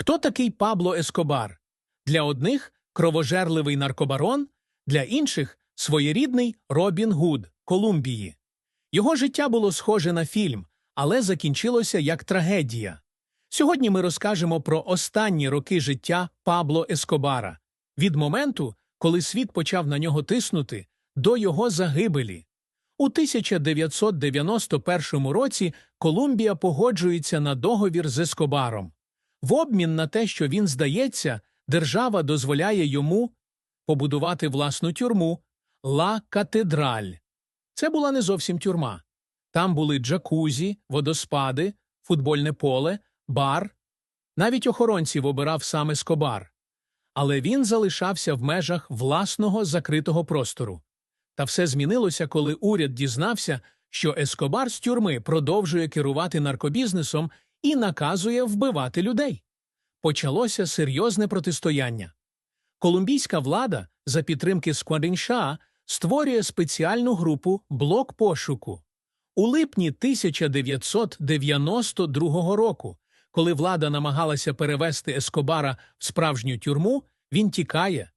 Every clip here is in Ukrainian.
Хто такий Пабло Ескобар? Для одних кровожерливий наркобарон, для інших своєрідний Робін Гуд Колумбії. Його життя було схоже на фільм, але закінчилося як трагедія. Сьогодні ми розкажемо про останні роки життя Пабло Ескобара від моменту, коли світ почав на нього тиснути, до його загибелі. У 1991 році Колумбія погоджується на договір з Ескобаром. В обмін на те, що він здається, держава дозволяє йому побудувати власну тюрму Ла Катедраль. Це була не зовсім тюрма. Там були джакузі, водоспади, футбольне поле, бар. Навіть охоронців обирав саме Скобар. Але він залишався в межах власного закритого простору. Та все змінилося, коли уряд дізнався, що Ескобар з тюрми продовжує керувати наркобізнесом і наказує вбивати людей. Почалося серйозне протистояння. Колумбійська влада за підтримки Скваденша створює спеціальну групу «Блок пошуку». У липні 1992 року, коли влада намагалася перевести Ескобара в справжню тюрму, він тікає.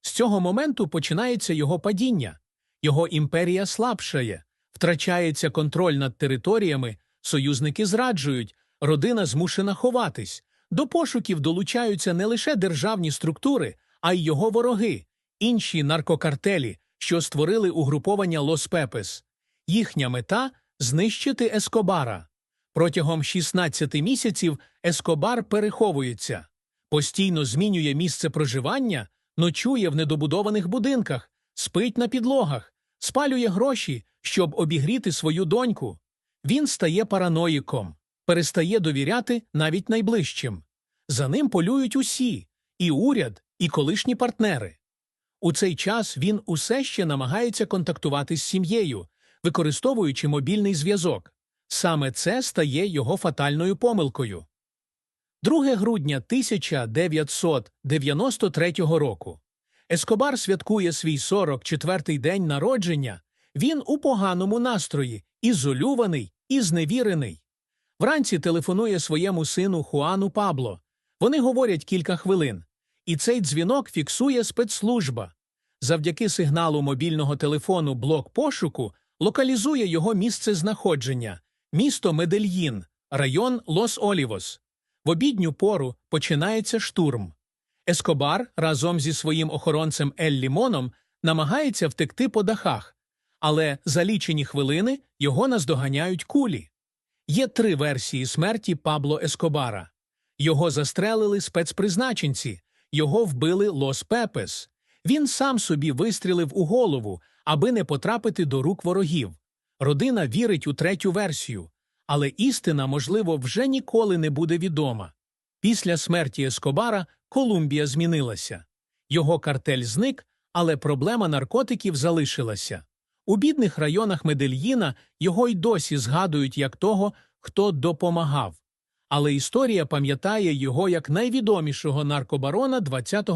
З цього моменту починається його падіння. Його імперія слабшає, втрачається контроль над територіями, союзники зраджують, родина змушена ховатись. До пошуків долучаються не лише державні структури, а й його вороги, інші наркокартелі, що створили угруповання Лос Пепес. Їхня мета знищити Ескобара. Протягом 16 місяців Ескобар переховується, постійно змінює місце проживання, ночує в недобудованих будинках, спить на підлогах, спалює гроші, щоб обігріти свою доньку. Він стає параноїком, перестає довіряти навіть найближчим. За ним полюють усі і уряд, і колишні партнери. У цей час він усе ще намагається контактувати з сім'єю, використовуючи мобільний зв'язок. Саме це стає його фатальною помилкою. 2 грудня 1993 року. Ескобар святкує свій 44-й день народження. Він у поганому настрої, ізолюваний і зневірений. Вранці телефонує своєму сину Хуану Пабло. Вони говорять кілька хвилин. І цей дзвінок фіксує спецслужба. Завдяки сигналу мобільного телефону блок пошуку локалізує його місце знаходження – місто Медельїн, район Лос-Олівос. В обідню пору починається штурм. Ескобар разом зі своїм охоронцем Ель Лімоном намагається втекти по дахах, але за лічені хвилини його наздоганяють кулі. Є три версії смерті Пабло Ескобара. Його застрелили спецпризначенці, його вбили Лос Пепес. Він сам собі вистрілив у голову, аби не потрапити до рук ворогів. Родина вірить у третю версію, але істина, можливо, вже ніколи не буде відома. Після смерті Ескобара Колумбія змінилася. Його картель зник, але проблема наркотиків залишилася. У бідних районах Медельїна його й досі згадують як того, хто допомагав. Але історія пам'ятає його як найвідомішого наркобарона 20-го